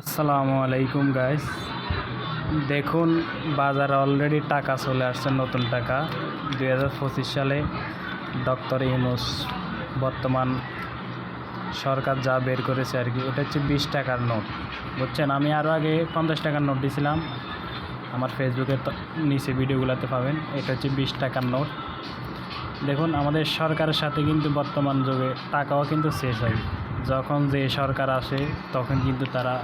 আসসালামু আলাইকুম গাইস দেখুন, বাজারে অলরেডি টাকা চলে আসছে, নতুন টাকা। দুই হাজার পঁচিশ সালে ডক্টর ইউনুস বর্তমান সরকার যা বের করেছে আর কি এটা হচ্ছে বিশ টাকার নোট বুঝছেন? আমি আরও আগে পঞ্চাশ টাকার নোট দিয়েছিলাম আমার ফেসবুকের নিচে ভিডিওগুলোতে পাবেন। এটা হচ্ছে বিশ টাকার নোট দেখুন, আমাদের সরকারের সাথে কিন্তু বর্তমান যুগে টাকাও কিন্তু শেষ হয় যখন যে সরকার আসে, তখন কিন্তু তারা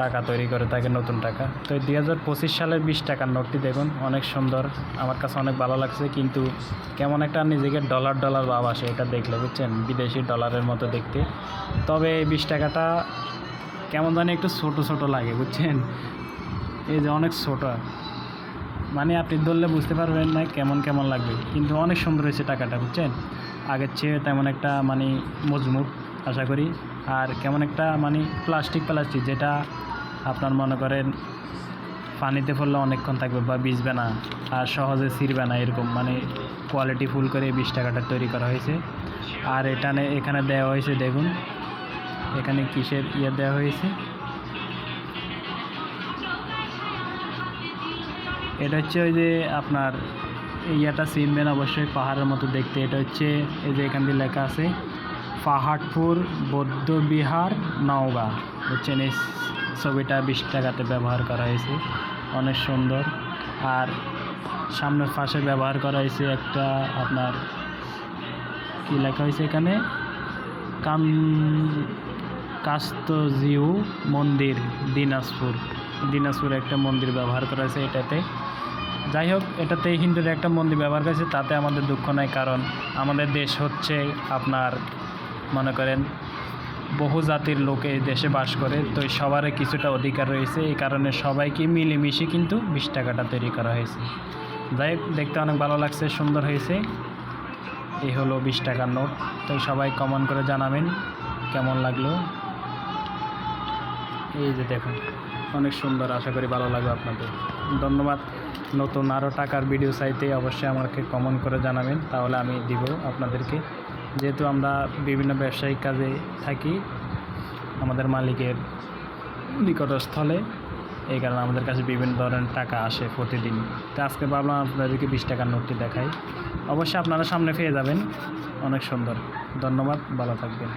টাকা তৈরি করে থাকে, নতুন টাকা। তো দুই হাজার পঁচিশ সালের বিশ টাকার নোটটি দেখুন, অনেক সুন্দর। আমার কাছে অনেক ভালো লাগছে, কিন্তু কেমন একটা নিজেকে ডলার ডলার ভাব আসে এটা দেখলে, বুঝছেন? বিদেশি ডলারের মতো দেখতে। তবে এই বিশ টাকাটা কেমন জানি একটু ছোট ছোট লাগে, বুঝছেন? এই যে অনেক ছোট। মানে আপনি ধরলে বুঝতে পারবেন না কেমন কেমন লাগবে, কিন্তু অনেক সুন্দর হয়েছে টাকাটা, বুঝছেন? আগের চেয়ে তেমন একটা মানে মজবুত, আশা করি। আর কেমন একটা মানে প্লাস্টিক প্লাস্টিক যেটা আপনার মনে করেন পানিতে পড়লে অনেকক্ষণ থাকবে বা ভিজবে না আর সহজে ছিঁড়বে না এরকম মানে কোয়ালিটি ফুল করে বিশ টাকাটা তৈরি করা হয়েছে। আর এখানে এখানে দেওয়া হয়েছে দেখুন, এখানে কিসের ইয়ে দেওয়া হয়েছে? এটা হচ্ছে ওই যে আপনার ইয়েটা চিনবেন অবশ্যই পাহাড়ের মতো দেখতে। এটা হচ্ছে এই যে এখান দিয়ে লেখা আছে পাহাড়পুর বৌদ্ধ বিহার, নওগাঁ। বুঝছেন? এই ছবিটা বিশ টাকাতে ব্যবহার করা হয়েছে। অনেক সুন্দর। আর সামনের পাশে ব্যবহার করা হয়েছে একটা আপনার, কি লেখা হয়েছে এখানে? কাম, কাস্তজিউ মন্দির, দিনাজপুর। দিনাজপুরে একটা মন্দির ব্যবহার করা হয়েছে এটাতে। যাই হোক এটাতে হিন্দুর একটা মন্দির ব্যবহার করেছে, তাতে আমাদের দুঃখ নাই, কারণ আমাদের দেশ হচ্ছে আপনার, মনে করেন, বহু জাতির লোক এই দেশে বাস করে, তো সবারই কিছুটা অধিকার রয়েছে, এই কারণে সবাইকে মিলেমিশে কিন্তু বিশ টাকাটা তৈরি করা হয়েছে। যাই হোক, দেখতে অনেক ভালো লাগছে, সুন্দর হয়েছে, এই হলো বিশ টাকার নোট, তো সবাই কমন করে জানাবেন, কেমন লাগল? এই যে দেখুন। অনেক সুন্দর, আশা করি ভালো লাগবে আপনাদের। ধন্যবাদ। নতুন আরও টাকার ভিডিও চাইতে অবশ্যই আমাকে কমন করে জানাবেন, তাহলে আমি দিব আপনাদেরকে। যেহেতু আমরা বিভিন্ন ব্যবসায়িক কাজে থাকি আমাদের মালিকের নিকটস্থলে, এই কারণে আমাদের কাছে বিভিন্ন ধরনের টাকা আসে প্রতিদিন। তো আজকে ভাবলাম আপনাদেরকে বিশ টাকার নোটটি দেখাই। অবশ্যই আপনারা সামনে পেয়ে যাবেন। অনেক সুন্দর। ধন্যবাদ, ভালো থাকবেন।